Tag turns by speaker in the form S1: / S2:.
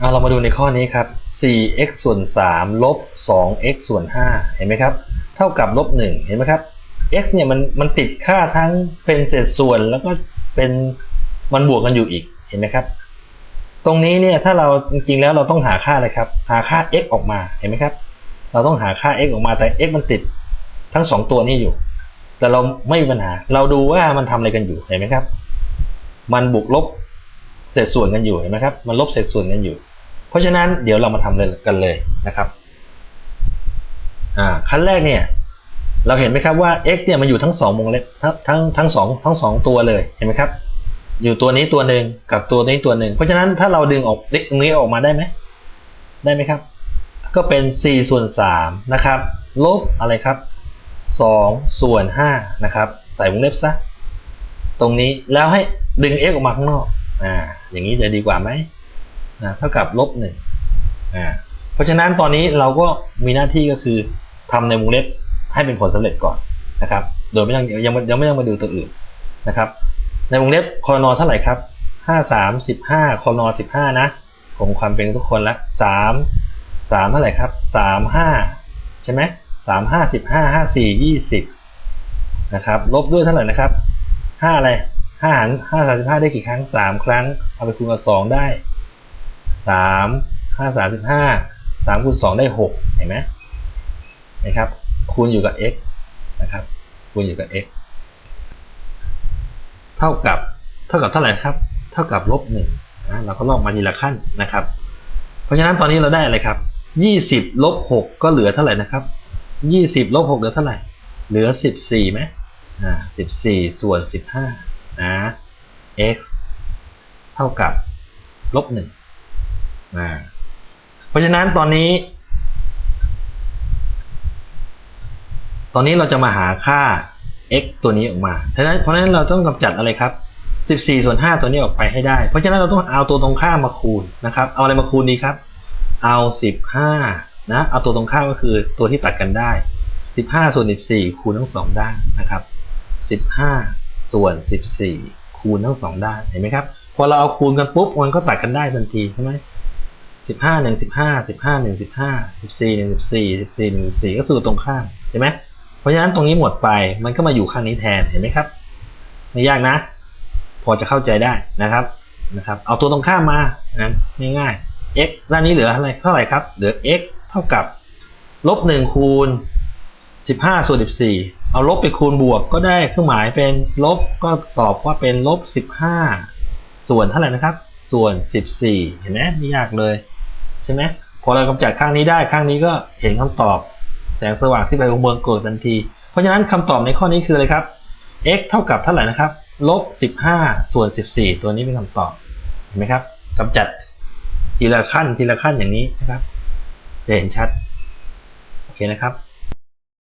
S1: เอาเรามาดูในข้อนี้ครับ 4x ส่วน 3 ลบ 2x ส่วน 5 เห็นไหมครับ เท่ากับลบ 1 เห็นไหมครับ x เนี่ยมันมันติดค่าทั้งเป็นเศษส่วนแล้วก็เป็นมันบวกกันอยู่อีก เห็นไหมครับ ตรงนี้เนี่ยถ้าเราจริงๆแล้วเราต้องหาค่าอะไรครับ หาค่า x ออกมา เห็นไหมครับ เราต้องหาค่า x ออกมาแต่ x มันติดทั้งสองตัวนี้อยู่ แต่เราไม่มีปัญหา เราดูว่ามันทำอะไรกันอยู่ เห็นไหมครับ มันบวกลบเศษส่วนกันอยู่ เห็นไหมครับ มันลบเศษส่วนกันอยู่ เพราะฉะนั้นเดี๋ยวเรามาทำเลยกันเลยนะครับอ่าขั้นแรกเนี่ยเราเห็นไหมครับว่า x เนี่ยมันอยู่ทั้งสองวงเล็บทั้งทั้งทั้งสองทั้งสองตัวเลยเห็นไหมครับ อยู่ตัวนี้ตัวหนึ่งกับตัวนี้ตัวหนึ่งเพราะฉะนั้นถ้าเราดึงออกตรงนี้ออกมาได้ไหมได้ไหมครับ ก็เป็น 4 ส่วน3นะครับลบอะไรครับ 2 ส่วน5นะครับใส่วงเล็บซะตรงนี้แล้วให้ดึง x ออกมาข้างนอกอ่าอย่างนี้จะดีกว่าไหม นะเท่ากับลบหนึ่งอ่าเพราะฉะนั้นตอนนี้เราก็มีหน้าที่ก็คือทำในวงเล็บให้เป็นผลสำเร็จก่อนนะครับ โดยไม่ต้องยังยังไม่ต้องมาดูตัวอื่นนะครับ ในวงเล็บคอนอเท่าไหร่ครับห้าสามสิบห้าคอนอสิบห้านะผมความเป็นทุกคนละสามสามเท่าไหร่ครับสามห้าใช่ไหมสามห้าสิบห้าห้าสี่ยี่สิบนะครับลบด้วยเท่าไหร่นะครับห้าอะไรห้าหารห้าสามสิบห้าได้กี่ครั้งสามครั้งเอาไปคูณกับสองได้ สามห้าสามสิบห้าสามคูณสองได้หกเห็นไหมนะครับ คูณอยู่กับ x นะครับ คูณอยู่กับ x เท่ากับ เท่ากับเท่าไหร่ครับ เท่ากับลบหนึ่งนะเราก็ลอกมาทีละขั้นนะครับ เพราะฉะนั้นตอนนี้เราได้อะไรครับยี่สิบลบหกก็เหลือเท่าไหร่นะครับยี่สิบลบหกเหลือเท่าไหร่ เหลือสิบสี่ไหมอ่าสิบสี่ส่วนสิบห้านะ x เท่ากับลบหนึ่ง เพราะฉะนั้นตอนนี้ ตอนนี้เราจะมาหาค่า x ตัวนี้ออกมาฉะนั้นเพราะฉะนั้นเราต้องกำจัดอะไรครับ 14 ส่วน 5 ตัวนี้ออกไปให้ได้ เพราะฉะนั้นเราต้องเอาตัวตรงข้ามมาคูณนะครับ เอาอะไรมาคูณดีครับ เอา 15 นะ เอาตัวตรงข้ามก็คือตัวที่ตัดกันได้ 15 ส่วน 14 คูณทั้งสองด้านนะครับ 15 ส่วน 14 คูณทั้งสองด้าน เห็นไหมครับ พอเราเอาคูณกันปุ๊บ มันก็ตัดกันได้ทันทีใช่ไหม 15 1 15 15 1 15 14 1 14 14 1 14ก็คือตรงข้ามใช่ไหมเพราะฉะนั้นตรงนี้หมดไปมันก็มาอยู่ข้างนี้แทนเห็นไหมครับไม่ยากนะ พอจะเข้าใจได้นะครับนะครับ เอาตัวตรงข้ามมานะง่ายๆ x ด้านนี้เหลืออะไรเท่าไหร่ครับ เหลือ x เท่ากับลบหนึ่งคูณสิบห้าส่วนสิบสี่เอาลบไปคูณบวกก็ได้เครื่องหมายเป็นลบก็ตอบว่าเป็นลบสิบห้าส่วนเท่าไหร่นะครับ ส่วนสิบสี่เห็นไหมไม่ยากเลย ช่ไหมพอเรากำจัดข้างนี้ได้ข้างนี้ก็เห็นคำตอบแสงสว่างที่ไปบนเกิดทันที เพราะฉะนั้นคำตอบในข้อนี้คืออะไรครับ x เท่ากับเท่าไหร่นะครับลบสิบห้าส่วนสิบสี่ตัวนี้เป็นคำตอบเห็นไหมครับกำจัดทีละขั้นทีละขั้นอย่างนี้นะครับ จะเห็นชัด โอเคนะครับ